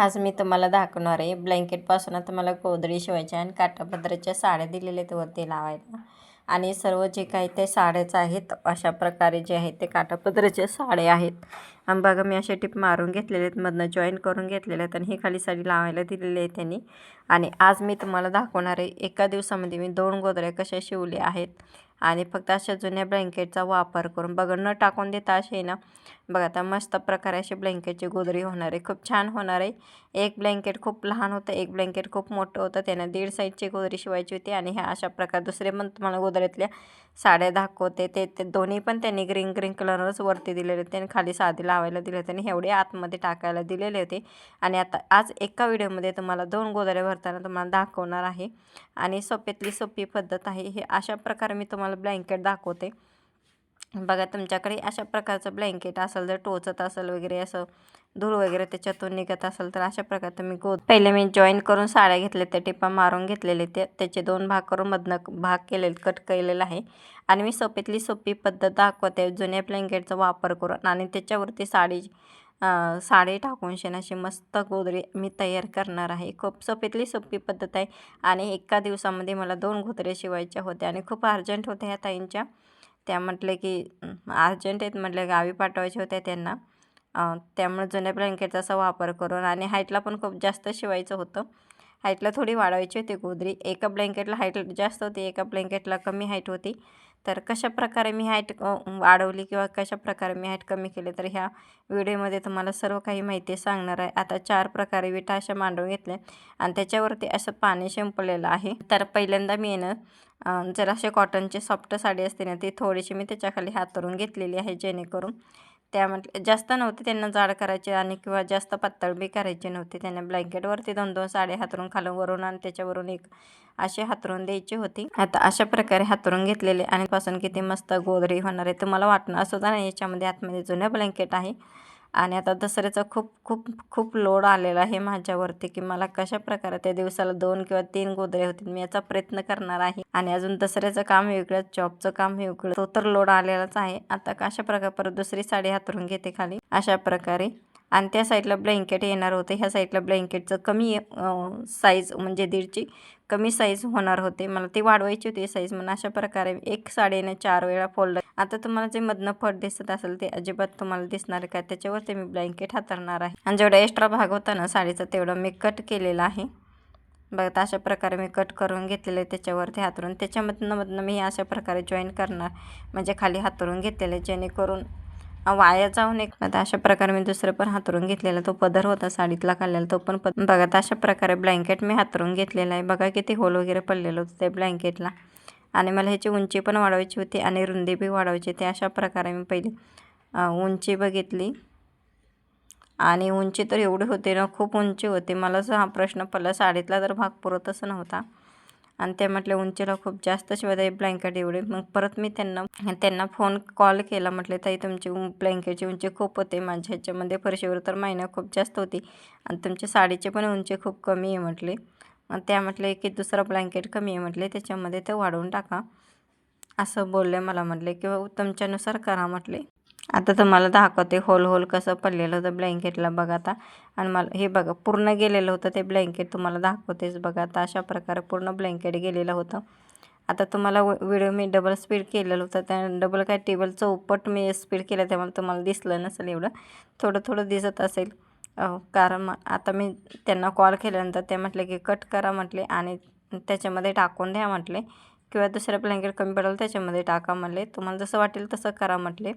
आज मी तुम्हाला दाखवणार आहे. ब्लँकेटपासून आता मला गोधडी शिवायच्या आणि काठापदराच्या साड्या दिलेल्या आहेत वरती लावायला. आणि सर्व जे काही ते साड्याच आहेत अशा प्रकारे जे आहेत ते काठापदराच्या साड्या आहेत. आणि बघा मी असे टिप मारून घेतलेले आहेत. मधनं जॉईन करून घेतलेले आहेत आणि ही खाली साडी लावायला दिलेली आहे त्यांनी. आणि आज मी तुम्हाला दाखवणार आहे एका दिवसामध्ये मी दोन गोदऱ्या कशा शिवल्या आहेत. आणि फक्त अशा जुन्या ब्लँकेटचा वापर करून बघा न टाकून देता असे ना बघा आता मस्त प्रकारे अशी ब्लँकेटची गोदरी होणार आहे. खूप छान होणार आहे. एक ब्लँकेट खूप लहान होतं एक ब्लँकेट खूप मोठं होतं. त्याने दीड साईजची गोदरी शिवायची होती आणि ह्या अशा प्रकारे दुसरे पण तुम्हाला गोदरीतल्या साड्या दाखवते. ते ते दोन्ही पण त्यांनी ग्रीन ग्रीन कलरच वरती दिलेले होते आणि खाली साधी लावायला दिले होते आणि एवढे आतमध्ये टाकायला दिलेले होते. आणि आता आज एका व्हिडिओमध्ये तुम्हाला दोन गोदऱ्या भरताना तुम्हाला दाखवणार आहे. आणि सोप्यातली सोपी पद्धत आहे. हे अशा प्रकारे मी तुम्हाला ब्लँकेट दाखवते. बघा तुमच्याकडे अशा प्रकारचं ब्लँकेट असेल जर टोचत असेल वगैरे असं धूळ वगैरे त्याच्यातून निघत असेल तर अशा प्रकारे तुम्ही गो पहिले मी जॉईन करून साड्या घेतल्या त्या टिपा मारून घेतलेले ते त्याचे दोन भाग करून मधनं भाग केलेले कट केलेला आहे. आणि मी सोपीतली सोपी पद्धत दाखवते जुन्या ब्लँकेटचा वापर करून. आणि त्याच्यावरती साडी साडी टाकून शेणाशी मस्त गोदरी मी तयार करणार आहे. खूप सोपीतली सोपी पद्धत आहे. आणि एका दिवसामध्ये मला दोन गोदरे शिवायच्या होत्या. आणि खूप अर्जंट होत्या ह्या ताईंच्या. त्या म्हटले की अर्जंट आहेत म्हटलं गावी पाठवायच्या होत्या त्यांना. त्यामुळे जुन्या ब्लँकेटचा असा वापर करून आणि हाईटला पण खूप जास्त शिवायचं होतं. हाईटला थोडी वाढवायची होती गोदरी एका ब्लँकेटला हाईट जास्त होती एका ब्लँकेटला कमी हाईट होती. तर कशा प्रकारे मी हाईट वाढवली किंवा कशा प्रकारे मी हाईट कमी केली तर ह्या व्हिडिओमध्ये तुम्हाला सर्व काही माहिती सांगणार आहे. आता चार प्रकारे विटा अशा मांडून घेतल्या आणि त्याच्यावरती असं पाणी शिंपलेलं आहे. तर पहिल्यांदा मी येणं जर असे कॉटनची सॉफ्ट साडी असते ना ती थोडीशी मी त्याच्याखाली हातरून घेतलेली आहे जेणेकरून त्या म्हटलं जास्त नव्हते त्यांना जाड करायचे आणि किंवा जास्त पातळ बी करायचे नव्हते. त्यांना ब्लँकेटवरती दोन दोन साडे हातरून खालून वरून आणि त्याच्यावरून एक असे हातरून द्यायची होती. आता अशा प्रकारे हातरून घेतलेले आणि पासून किती मस्त गोदरी होणार आहे. तुम्हाला वाटणं असं नाही याच्यामध्ये आतमध्ये जुन्या ब्लँकेट आहे. आणि आता दसऱ्याचा खूप खूप खूप लोड आलेला आहे माझ्यावरती की मला कशा प्रकारे त्या दिवसाला दोन किंवा तीन गोदरे होतील मी याचा प्रयत्न करणार आहे. आणि अजून दसऱ्याचं काम वेगळं जॉबचं काम वेगळं तो तर लोड आलेलाच आहे. आता कशा प्रकारे परत दुसरी साडी हातरून घेते खाली? अशा प्रकारे आणि त्या साईडला ब्लँकेट येणार होते. ह्या साईडला ब्लँकेटचं कमी साईज म्हणजे दीडची कमी साईज होणार होते. मला ती वाढवायची होती साईज म्हणून अशा प्रकारे एक साडीने चार वेळा फोल्ड आता तुम्हाला जे मधनं फट दिसत असेल ते अजिबात तुम्हाला दिसणार का? त्याच्यावरती मी ब्लँकेट हातरणार आहे. आणि जेवढा एक्स्ट्रा भाग होता ना साडीचा तेवढा मी कट केलेला आहे. बघा अशा प्रकारे मी कट करून घेतलेलं आहे त्याच्यावरती हातरून. त्याच्यामधनं मधनं मी अशा प्रकारे जॉईन करणार. म्हणजे खाली हातरून घेतलेले जेणेकरून वाया जाऊन एक आता अशा प्रकारे मी दुसरं पण हातरून घेतलेला. तो पदर होता साडीतला काढलेला. तो पण बघा अशा प्रकारे ब्लँकेट मी हातरून घेतलेला आहे. बघा किती होल वगैरे पडलेलं होतं त्या ब्लँकेटला आणि मला ह्याची उंची पण वाढवायची होती आणि रुंदी बी वाढवायची होती. अशा प्रकारे मी पहिली उंची बघितली. आणि उंची तर एवढी होती ना खूप उंची होती. मला हा प्रश्न पडला साडीतला तर भाग पुरतच नव्हता. आणि ते म्हटले उंचीला खूप जास्त शिवाय ब्लँकेट एवढे. मग परत मी त्यांना त्यांना फोन कॉल केला म्हटले ताई तुमची ब्लँकेटची उंची खूप होते माझ्या ह्याच्यामध्ये फरशीवर तर महिना खूप जास्त होती आणि तुमची साडीची पण उंची खूप कमी आहे म्हटले. मग त्या म्हटले की दुसरा ब्लँकेट कमी आहे म्हटले त्याच्यामध्ये ते वाढवून टाका. असं बोलले मला म्हटले किंवा तुमच्यानुसार करा म्हटले. आता तुम्हाला दाखवते होल होल कसं पडलेलं होतं ब्लँकेटला बघा आता. आणि मला हे बघा पूर्ण गेलेलं होतं ते ब्लँकेट तुम्हाला दाखवतेच बघा आता. अशा प्रकारे पूर्ण ब्लँकेट गेलेलं होतं. आता तुम्हाला व्हिडिओ मी डबल स्पीड केलेलं होतं. त्या डबल काय टेबल चौपट मी स्पीड केलं त्यामुळे तुम्हाला दिसलं नसेल एवढं. थोडं थोडं दिसत असेल. कारण आता मी त्यांना कॉल केल्यानंतर ते म्हटले की कट करा म्हटले आणि त्याच्यामध्ये टाकून द्या म्हटले. किंवा दुसरं ब्लँकेट कमी पडेल त्याच्यामध्ये टाका म्हटले. तुम्हाला जसं वाटेल तसं करा म्हटले.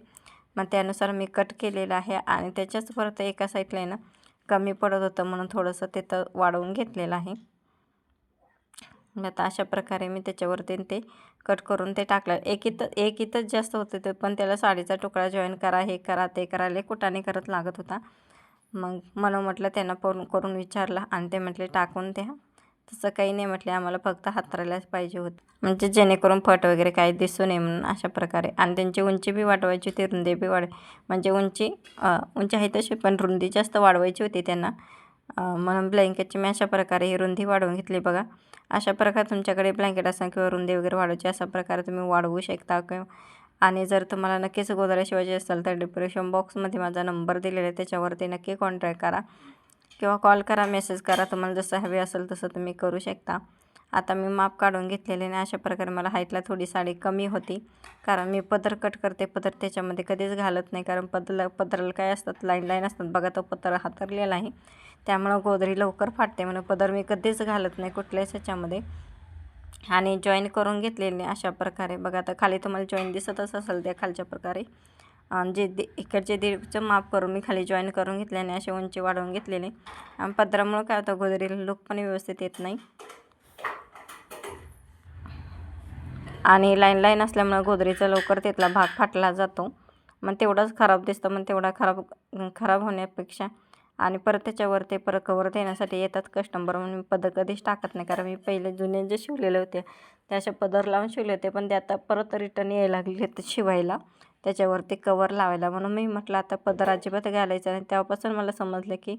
मग त्यानुसार मी कट केलेलं आहे आणि त्याच्याच परत एका साईडला आहे ना कमी पडत होतं म्हणून थोडंसं ते तर वाढवून घेतलेलं आहे. मग आता अशा प्रकारे मी त्याच्यावरती ते कट करून ते टाकलं. एक इथं एक इथंच जास्त होतं ते पण त्याला साडीचा तुकडा जॉईन करा हे करा ते करा ले कुठाने करत लागत होता. मग म्हणून म्हटलं त्यांना फोन करून विचारला आणि ते म्हटले टाकून द्या. तसं काही नाही म्हटले आम्हाला फक्त हातरायलाच पाहिजे होतं. म्हणजे जेणेकरून फट वगैरे काही दिसू नये म्हणून अशा प्रकारे. आणि त्यांची उंची बी वाढवायची होती रुंदी बी वाढ म्हणजे उंची उंची आहे तशी पण रुंदी जास्त वाढवायची होती त्यांना. म्हणून ब्लँकेटची मी अशा प्रकारे ही रुंदी वाढवून घेतली बघा. अशा प्रकारे तुमच्याकडे ब्लँकेट असेल किंवा रुंदी वगैरे वाढवायची अशा प्रकारे तुम्ही वाढवू शकता किंवा आणि जर तुम्हाला नक्कीच गोदऱ्या शिवायची असेल तर डिप्रेशन बॉक्समध्ये माझा नंबर दिलेला आहे त्याच्यावरती नक्की कॉन्टॅक्ट करा. किंवा कॉल करा मेसेज करा तुम्हाला जसं हवे असेल तसं तुम्ही करू शकता. आता मी माप काढून घेतलेले आणि अशा प्रकारे मला हाईटला थोडी साडी कमी होती. कारण मी पदर कट करते पदर त्याच्यामध्ये कधीच घालत नाही. कारण पदर पदराला काय असतात लाईन लाईन असतात. बघा तो पदर हातरलेला आहे. त्यामुळं गोदरी लवकर फाटते. म्हणून पदर मी कधीच घालत नाही कुठल्याच ह्याच्यामध्ये. आणि जॉईन करून घेतलेले अशा प्रकारे. बघा आता खाली तुम्हाला जॉईन दिसतच असेल त्या खालच्या प्रकारे. जे दे इकडचे दीडचं माप करून मी खाली जॉईन करून घेतले असे उंची वाढवून घेतलेले. आणि पदरामुळं काय होतं गोदरीला लुक पण व्यवस्थित येत नाही. आणि लाईन लाईन असल्यामुळं गोदरीचा लवकर तिथला भाग फाटला जातो. मग तेवढाच खराब दिसतं मग तेवढा खराब खराब होण्यापेक्षा आणि परत त्याच्यावर ते परत कवर देण्यासाठी येतात कस्टमर म्हणून मी पदर कधीच टाकत नाही. कारण मी पहिले जुने जे शिवलेले होते ते असे पदर लावून शिवले होते पण ते आता परत रिटर्न यायला लागले शिवायला. त्याच्यावरती कवर लावायला. म्हणून मी म्हटलं आता पदर अजिबात घालायचं आणि तेव्हापासून मला समजलं की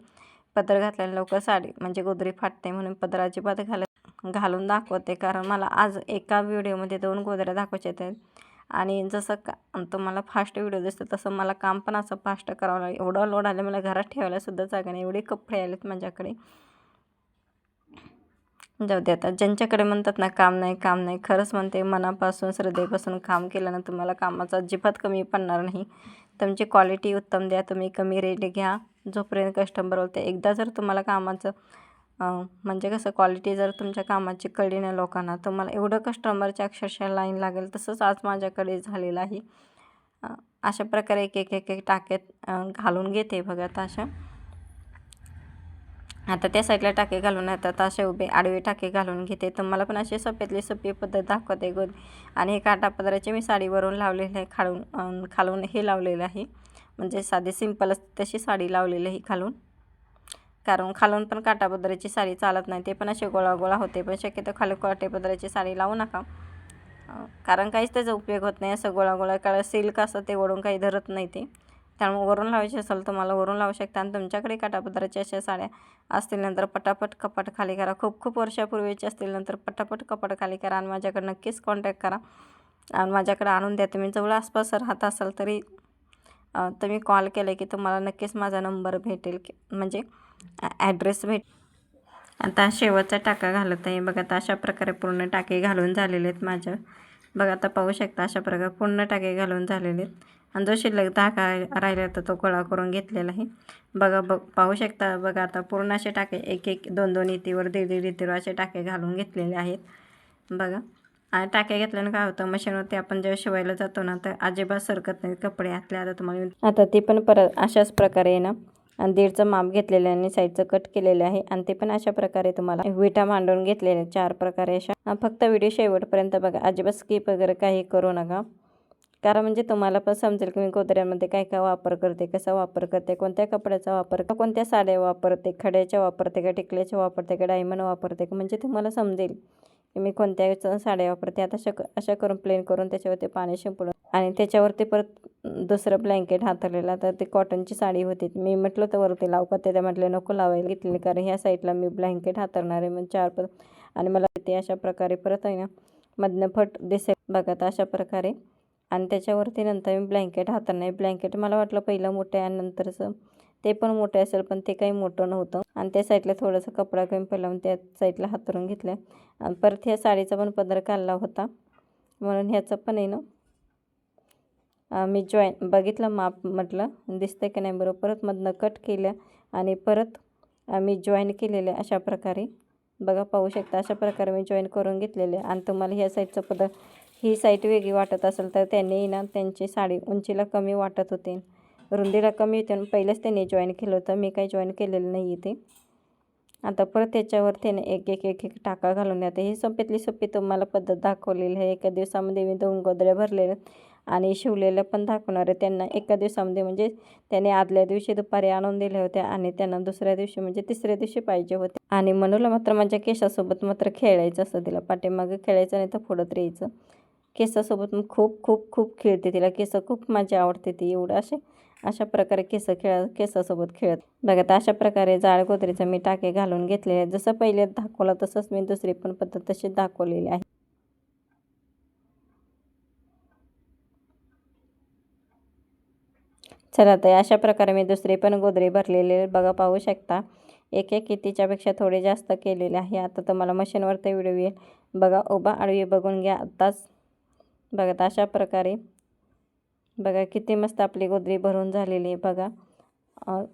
पदर घातल्याने लवकर साडी म्हणजे गोदरी फाटते म्हणून पदर अजिबात घाल घालून दाखवते. कारण मला आज एका व्हिडिओमध्ये दोन गोदऱ्या दाखवायच्या आहेत. आणि जसं का तुम्हाला फास्ट व्हिडिओ दिसतो तसं मला काम पण असं फास्ट करावं लागेल. एवढं लोड आलं मला घरात ठेवायला सुद्धा जागा नाही. एवढे कपडे आलेत माझ्याकडे. जाऊ दे आता. ज्यांच्याकडे म्हणतात ना काम नाही काम नाही खरंच म्हणते मनापासून श्रद्धेपासून काम केलं ना तुम्हाला कामाचा अजिबात कमी पडणार नाही. तुमची क्वालिटी उत्तम द्या तुम्ही कमी रेट घ्या. जोपर्यंत कस्टमर बोलते एकदा जर तुम्हाला कामाचं म्हणजे कसं क्वालिटी जर तुमच्या कामाची कळली ना लोकांना तुम्हाला एवढं कस्टमरच्या अक्षरशः लाईन लागेल तसंच आज माझ्याकडे झालेलं आहे. अशा प्रकारे एक एक एक एक टाक्यात घालून घेते बघा अशा. आता त्या साईडला टाके घालून येतात असे उभे आडवे टाके घालून घेते. तुम्हाला पण अशी सफेदली सोपी पद्धत दाखवते गोद आणि हे काटापदराचे मी साडीवरून लावलेले आहे खालून खालून हे लावलेलं आहे. म्हणजे साधी सिम्पलच तशी साडी लावलेली आहे खालून. कारण खालून पण काटापदराची साडी चालत नाही ते पण असे गोळा गोळा होते. पण शक्यतो खाली काटेपदराची साडी लावू नका. कारण काहीच त्याचा उपयोग होत नाही असं गोळा गोळा कारण सिल्क असं ते ओढून काही धरत नाही ते. त्यामुळे वरून लावायची असेल तर मला वरून लावू शकता. आणि तुमच्याकडे काटापदराच्या अशा साड्या असतील नंतर पटापट कपाट खाली करा. खूप खूप वर्षापूर्वीचे असतील नंतर पटापट कपाट खाली करा आणि माझ्याकडे नक्कीच कॉन्टॅक्ट करा. आणि माझ्याकडे आणून द्या. तुम्ही जवळ आसपास राहत असाल तरी तुम्ही कॉल केले की तुम्हाला नक्कीच माझा नंबर भेटेल. की म्हणजे ॲड्रेस भेट आता शेवटचा टाका घालत आहे. बघा आता अशा प्रकारे पूर्ण टाके घालून झालेले आहेत माझ्या. बघा आता पाहू शकता अशा प्रकारे पूर्ण टाके घालून झालेले आहेत. आणि जो शिल्लक धाका राहिला तर तो गोळा करून घेतलेला आहे. बघा बघ पाहू शकता बघा आता पूर्ण असे टाके एक एक दोन दोन इतीवर दीड दीड इतीवर असे टाके घालून घेतलेले आहेत. बघा आणि टाके घेतल्यानं काय होतं मशीनवरती आपण जेव्हा शिवायला जातो ना तर अजिबात सरकत नाही कपडे आतले आता. तुम्हाला आता ते पण परत अशाच प्रकारे ना आणि दीडचं माप घेतलेलं आणि साईडचं कट केलेलं आहे. आणि ते पण अशा प्रकारे तुम्हाला विटा मांडून घेतलेले चार प्रकारे अशा. फक्त व्हिडिओ शेवटपर्यंत बघा अजिबात स्किप वगैरे काही करू नका. कारण म्हणजे तुम्हाला पण समजेल की मी गोदऱ्यामध्ये काय काय वापर करते कसा वापर करते कोणत्या कपड्याचा वापर कोणत्या साड्या वापरते खड्याच्या वापरते का टिकल्याच्या वापरते का डायमंड वापरते का म्हणजे तुम्हाला समजेल की मी कोणत्या साड्या वापरते. आता अशा अशा करून प्लेन करून त्याच्यावरती पाणी शिंपडून आणि त्याच्यावरती परत दुसरं ब्लँकेट हातरलेला तर ते कॉटनची साडी होती मी म्हटलं तर वरती लाव का? ते म्हटले नको लावायला घेतलेली कारण ह्या साईडला मी ब्लँकेट हातरणार आहे मग चार परत आणि मला ते अशा प्रकारे परत आहे ना मधनं फट दिसेल. बघा तर अशा प्रकारे आणि त्याच्यावरती नंतर मी ब्लँकेट हाताने ब्लँकेट मला वाटलं पहिलं मोठं आहे आणि नंतरचं ते पण मोठे असेल पण ते काही मोठं नव्हतं. आणि त्या साईडला थोडंसं कपडा कमी पडला त्या साईडला हातरून घेतलं आणि परत ह्या साडीचा पण पदर काढला होता. म्हणून ह्याचं पण आहे ना. मी जॉईन बघितलं माप म्हटलं. दिसतंय की नाही बरोबर. परत मधनं कट केलं आणि परत मी जॉईन केलेलं अशा प्रकारे. बघा पाहू शकता अशा प्रकारे मी जॉईन करून घेतलेले. आणि तुम्हाला ह्या साईडचं पद ही साईट वेगळी वाटत असेल तर त्यांनी ना त्यांची साडी उंचीला कमी वाटत होते. रुंदीला कमी होते पहिलेच त्यांनी जॉईन केलं होतं. मी काही जॉईन केलेलं नाही इथे. आता परत त्याच्यावर त्याने एक एक एक एक टाका घालून येते ही सोप्यातली सोपी तुम्हाला पद्धत दाखवलेली आहे. एका दिवसामध्ये मी दोन गोदड्या भरलेल्या आणि शिवलेलं पण दाखवणार आहे. त्यांना एका दिवसामध्ये म्हणजे त्याने आदल्या दिवशी दुपारी आणून दिले होते आणि त्यांना दुसऱ्या दिवशी म्हणजे तिसऱ्या दिवशी पाहिजे होते. आणि मनूला मात्र माझ्या केसासोबत मात्र खेळायचं असं तिला पाठीमागं खेळायचं नाही तर फोडत राहायचं केसासोबत मग खूप खूप खूप खेळते तिला. केस खूप माझी आवडते ती. एवढं असे अशा प्रकारे केस खेळ केसासोबत खेळत. बघा तर अशा प्रकारे जाळ गोदरीचं मी टाके घालून घेतलेले आहे जसं पहिले दाखवलं तसंच मी दुसरी पण पद्धत तशीच दाखवलेली आहे. चला तर अशा प्रकारे मी दुसरी पण गोदरी भरलेले बघा पाहू शकता. एक एक कितीच्यापेक्षा थोडे जास्त केलेले आहे. आता तुम्हाला मशीनवर ते व्हिडिओ येईल. बघा उभा आडवी बघून घ्या आत्ताच. बघा अशा प्रकारे. बघा किती मस्त आपली गोदरी भरून झालेली आहे बघा.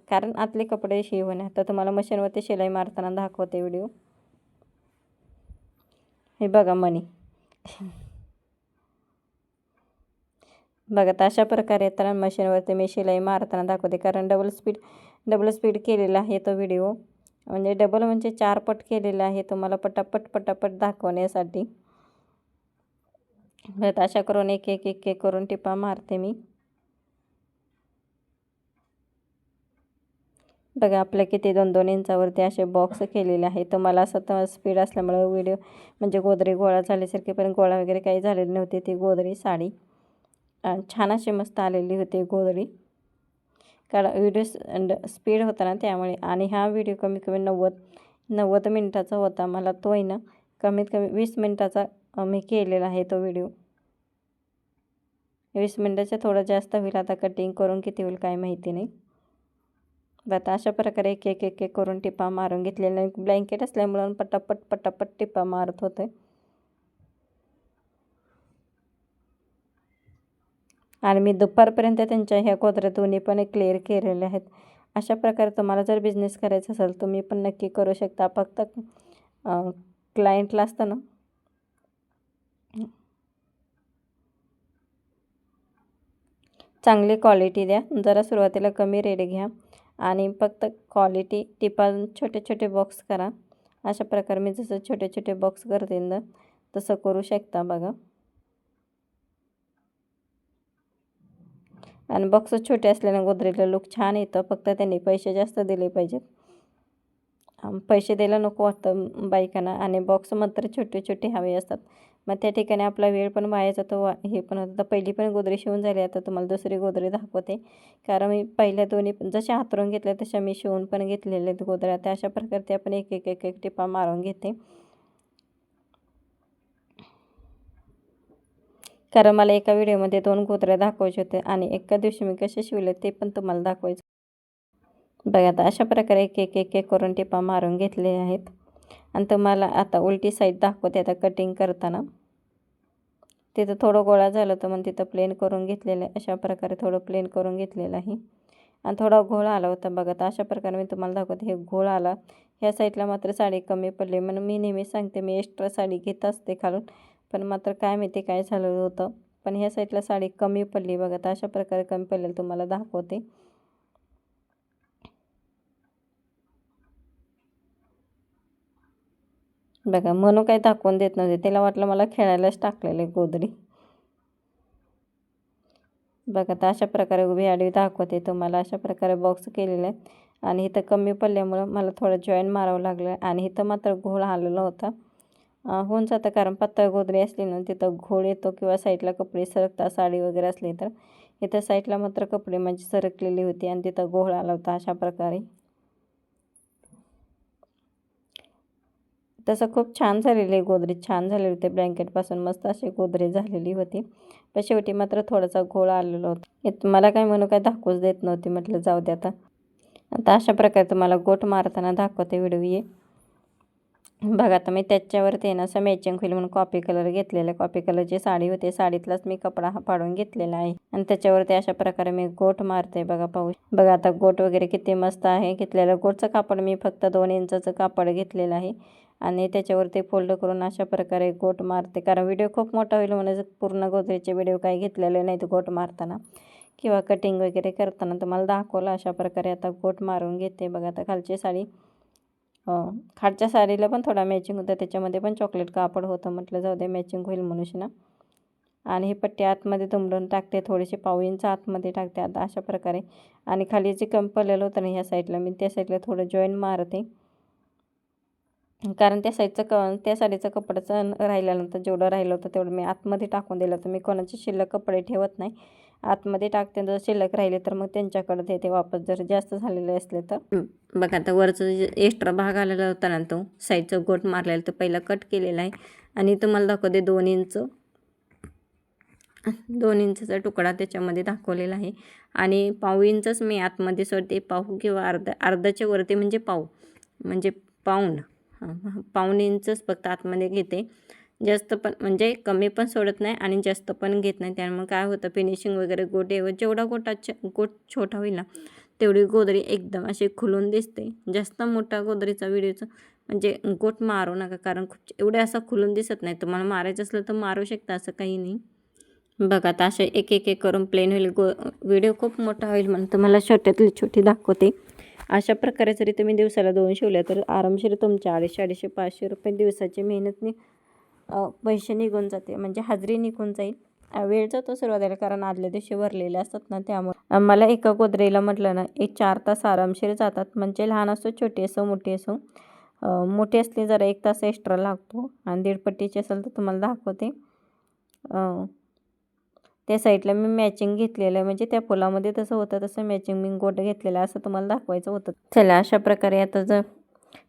कारण आतले कपडे शिवणे तर तुम्हाला मशीनवरती शिलाई मारताना दाखवते व्हिडिओ. हे बघा मनी. बघा तर अशा प्रकारे तर मशीनवरती मी शिलाई मारताना दाखवते. कारण डबल स्पीड डबल स्पीड केलेला आहे तो व्हिडिओ म्हणजे डबल म्हणजे चार पट केलेला आहे तुम्हाला पटापट पटापट दाखवण्यासाठी. बघा अशा करून एक एक एक एक करून टिपा मारते मी. बघा आपल्या किती दोन दोन इंचावरती असे बॉक्स केलेले आहे तर मला असं तर स्पीड असल्यामुळं व्हिडिओ म्हणजे गोदरी गोळा झाल्यासारखी पण गोळा वगैरे काही झालेली नव्हती ती गोदरी साडी. छान अशी मस्त आलेली होती गोदरी कारण व्हिडिओ स्पीड होता ना त्यामुळे. आणि हा व्हिडिओ कमीत कमी नव्वद नव्वद मिनटाचा होता. मला तो आहे ना कमीत कमी वीस मिनटाचा मी केलेला आहे तो व्हिडिओ वीस मिनटाच्या थोडं जास्त होईल आता कटिंग करून किती होईल काय माहिती नाही. आता अशा प्रकारे एक एक एक एक करून टिपा मारून घेतलेल्या. ब्लँकेट असल्यामुळं पटापट पटापट टिपा मारत होते. आणि मी दुपारपर्यंत त्यांच्या ह्या कोदऱ्या दोन्ही पण क्लिअर केलेल्या आहेत. अशा प्रकारे तुम्हाला जर बिझनेस करायचा असेल तुम्ही पण नक्की करू शकता. फक्त क्लायंटला असतं ना चांगली क्वालिटी द्या. जरा सुरुवातीला कमी रेट घ्या. आणि फक्त क्वालिटी टिपान छोटे छोटे बॉक्स करा. अशा प्रकारे मी जसं छोटे छोटे बॉक्स करते ना तसं करू शकता बघा. आणि बॉक्स छोटे असल्याने गोदरेला लुक छान येतं. फक्त त्यांनी पैसे जास्त दिले पाहिजेत. पैसे द्यायला नको वाटतं बायकांना. आणि बॉक्स मात्र छोटे छोटे हवे असतात. मग त्या ठिकाणी आपला वेळ पण वाया जातो. वा हे पण होतं. तर पहिली पण गोदरी शिवून झाली. आता तुम्हाला दुसरी गोदरी दाखवते. कारण मी पहिल्या दोन्ही पण जशा हातरून घेतल्या तशा मी शिवून पण घेतलेल्या आहेत गोदऱ्या. त्या अशा प्रकारे ते आपण एक एक एक एक टिपा मारून घेते. कारण मला एका व्हिडिओमध्ये दोन गोदऱ्या दाखवायचे होते आणि एका दिवशी मी कसे शिवले ते पण तुम्हाला दाखवायचे. बघा आता अशा प्रकारे एक एक एक एक करून टिपा मारून घेतले आहेत. आणि तुम्हाला आता उलटी साईड दाखवते आता कटिंग करताना. तिथं थोडं गोळा झालं तर मग तिथं प्लेन करून घेतलेलं आहे. अशा प्रकारे थोडं प्लेन करून घेतलेलं आहे. आणि थोडा घोळ आला होता बघा तर अशा प्रकारे मी तुम्हाला दाखवते. हे घोळ आला. ह्या साईडला मात्र साडी कमी पडली. म्हणून मी नेहमी सांगते मी एक्स्ट्रा साडी घेत असते खालून. पण मात्र काय माहिती काय झालं होतं. पण ह्या साईडला साडी कमी पडली बघा. तर अशा प्रकारे कमी पडलेलं तुम्हाला दाखवते. बघा म्हणून काही दाखवून देत नव्हते. तिला वाटलं मला खेळायलाच टाकलेलं आहे बघा तर अशा प्रकारे उभी आडवी दाखवते तुम्हाला. अशा प्रकारे बॉक्स केलेले आहेत. आणि इथं कमी पडल्यामुळं मला थोडं जॉईन मारावं लागलं. आणि इथं मात्र घोळ आलेला होता. होऊन जातं. कारण पातळ गोदरी असली ना तिथं घोळ येतो किंवा साईडला कपडे सरकता साडी वगैरे असली तर. इथं साईडला मात्र कपडे माझी सरकलेली होती आणि तिथं घोळ आला होता अशा प्रकारे. तसं खूप छान झालेली आहे गोदरी छान झालेली होती. ब्लँकेटपासून मस्त अशी गोदरी झालेली होती. पण शेवटी मात्र थोडासा घोळ आलेला होता. मला काय म्हणू काय दाखवूच देत नव्हती म्हटलं जाऊ दे आता. आता अशा प्रकारे तुम्हाला गोट मारताना दाखवते व्हिडिओ ये बघा आता मी त्याच्यावरती आहे ना असं मॅचिंग होईल म्हणून कॉपी कलर घेतलेला. कॉपी कलरची साडी होती साडीतलाच मी कपडा हा पाडून घेतलेला आहे. आणि त्याच्यावरती अशा प्रकारे मी गोट मारते बघा पाहू. बघा आता गोट वगैरे किती मस्त आहे. घेतलेलं गोटचं कापड मी फक्त दोन इंचाचं कापड घेतलेलं आहे. आणि त्याच्यावरती फोल्ड करून अशा प्रकारे गोट मारते. कारण व्हिडिओ खूप मोठा होईल म्हणून पूर्ण गोदरेचे व्हिडिओ काही घेतलेले नाहीत गोट मारताना. किंवा कटिंग वगैरे करताना तुम्हाला दाखवलं अशा प्रकारे आता गोट मारून घेते. बघा आता खालची साडी खालच्या साडीला पण थोडा मॅचिंग होता त्याच्यामध्ये पण चॉकलेट कापड होतं म्हटलं जाऊ दे मॅचिंग होईल म्हणून ना. आणि ही पट्टी आतमध्ये तुंबडून टाकते थोडीशी पाऊ इंच आतमध्ये टाकते आता अशा प्रकारे. आणि खाली जे कंपलेलं होतं ना ह्या साईडला मी त्या साईडला थोडं जॉईन मारते. कारण त्या साईडचं क त्या साडीचं कपड्याचं राहिल्यानंतर जेवढं राहिलं होतं तेवढं मी आतमध्ये टाकून दिलं तर मी कोणाचे शिल्लक कपडे ठेवत नाही. आतमध्ये टाकते. जर शिल्लक राहिले तर मग त्यांच्याकडे देते वापस. जर जास्त झालेले असले तर. बघा आता वरचं जे एक्स्ट्रा भाग आलेला होता ना तो साईडचं गोट मारलेला तो पहिला कट केलेला आहे. आणि तुम्हाला दाखवते दोन इंच दोन इंचचा तुकडा त्याच्यामध्ये दाखवलेला आहे. आणि पाऊ इंचच मी आतमध्ये सोडते. पाहू किंवा अर्धा अर्धाच्या वरती म्हणजे पाऊ म्हणजे पाऊंड हां पाऊण इंचच फक्त आतमध्ये घेते. जास्त पण म्हणजे कमी पण सोडत नाही आणि जास्त पण घेत नाही. त्यामुळे काय होतं फिनिशिंग वगैरे गोटे जेवढा गोटा गोट छोटा होईल ना तेवढी गोदरी एकदम अशी खुलून दिसते. जास्त मोठा गोदरीचा व्हिडिओचा म्हणजे गोट मारू नका कारण खूप एवढे असं खुलून दिसत नाही. तुम्हाला मारायचं असलं तर मारू शकता असं काही नाही. बघा आता असे एक एक एक करून प्लेन होईल. गो व्हिडिओ खूप मोठा होईल म्हणून तुम्हाला छोट्यातली छोटी दाखवते. अशा प्रकारे जरी तुम्ही दिवसाला दोन शिवल्या तर आरामशीर तुमच्या अडीचशे अडीचशे पाचशे रुपये दिवसाची मेहनतने पैसे निघून जाते. म्हणजे हाजरी निघून जाईल. वेळ जातो सुरुवातीला कारण आदल्या दिवशी भरलेले असतात ना त्यामुळे. मला एका गोदरेला म्हटलं ना एक चार तास आरामशीर जातात. म्हणजे लहान असो छोटी असो मोठी असो. मोठी असली जरा एक तास एक्स्ट्रा लागतो. आणि दीडपट्टीची असेल तर तुम्हाला दाखवते. त्या साईडला मी मॅचिंग घेतलेलं आहे. म्हणजे त्या फुलामध्ये तसं होतं तसं मॅचिंग मी गोट घेतलेलं असं तुम्हाला दाखवायचं होतं. चला अशा प्रकारे आता जर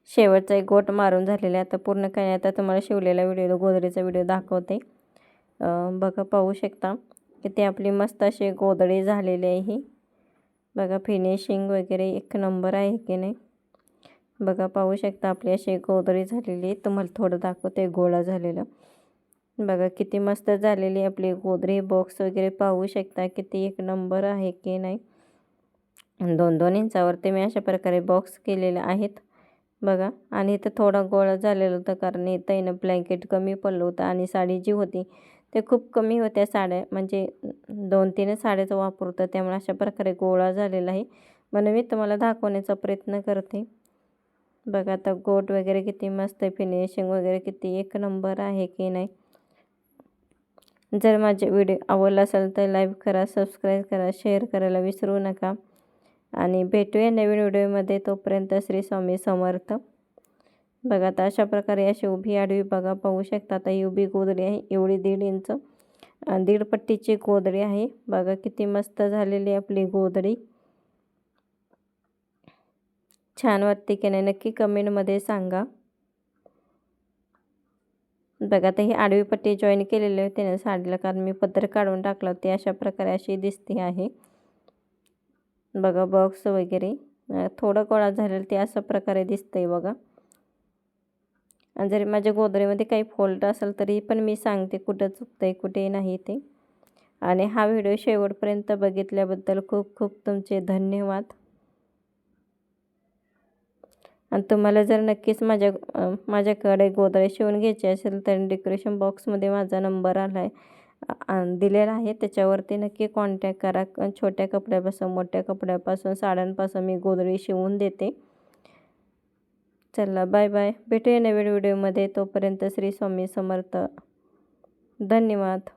शेवटचा एक गोट मारून झालेला आहे. आता पूर्ण काही आता तुम्हाला शिवलेला व्हिडिओ गोदडीचा व्हिडिओ दाखवते. बघा पाहू शकता इथे आपली मस्त अशी गोदडी झालेली आहे बघा फिनिशिंग वगैरे एक नंबर आहे की नाही. बघा पाहू शकता आपली अशी गोदडी झालेली आहे. तुम्हाला थोडं दाखवते गोळा झालेलं. बघा किती मस्त झालेली आपली गोदरी बॉक्स वगैरे पाहू शकता किती एक नंबर आहे की नाही. दोन दोन इंचावरती मी अशा प्रकारे बॉक्स केलेले आहेत. बघा. आणि इथं थोडा गोळा झालेला होता कारण इथं येणं ब्लँकेट कमी पडलं होतं आणि साडी जी होती ते खूप कमी होत्या साड्या. म्हणजे दोन तीन साड्याचा वापर होता त्यामुळे अशा प्रकारे गोळा झालेला आहे. म्हणून मी तुम्हाला दाखवण्याचा प्रयत्न करते. बघा आता गोट वगैरे किती मस्त फिनिशिंग वगैरे किती एक नंबर आहे की नाही. जर माझे व्हिडिओ आवडला असेल तर लाईक करा सबस्क्राईब करा शेअर करायला विसरू नका. आणि भेटूया नवीन व्हिडिओमध्ये. तोपर्यंत श्री स्वामी समर्थ. बघा आता अशा प्रकारे अशी उभी आडवी बघा पाहू शकता आता ही उभी गोदडी आहे. एवढी दीड इंच दीड पट्टीची गोदडी आहे. बघा किती मस्त झालेली आपली गोदडी. छान वाटते की नाही नक्की कमेंटमध्ये सांगा. बघा आता ही आडवी पट्टी जॉईन केलेली होती ना साडीला कारण मी पत्र काढून टाकलं होते. अशा प्रकारे अशी दिसते आहे. बघा बॉक्स वगैरे. थोडं गोळा झालेलं ते अशा प्रकारे दिसतंय बघा. आणि जरी माझ्या गोदरेमध्ये काही फॉल्ट असेल तरी पण मी सांगते कुठं चुकतं आहे कुठे नाही ते. आणि हा व्हिडिओ शेवटपर्यंत बघितल्याबद्दल खूप खूप तुमचे धन्यवाद. आणि तुम्हाला जर नक्कीच माझ्या माझ्याकडे गोदरे शिवून घ्यायचे असेल तर डेकोरेशन बॉक्समध्ये माझा नंबर आला आहे दिलेला आहे. त्याच्यावरती नक्की कॉन्टॅक्ट करा. छोट्या कपड्यापासून मोठ्या कपड्यापासून साड्यांपासून मी गोदरी शिवून देते. चला बाय बाय भेटूया नवीन व्हिडिओमध्ये तोपर्यंत श्री स्वामी समर्थ. धन्यवाद.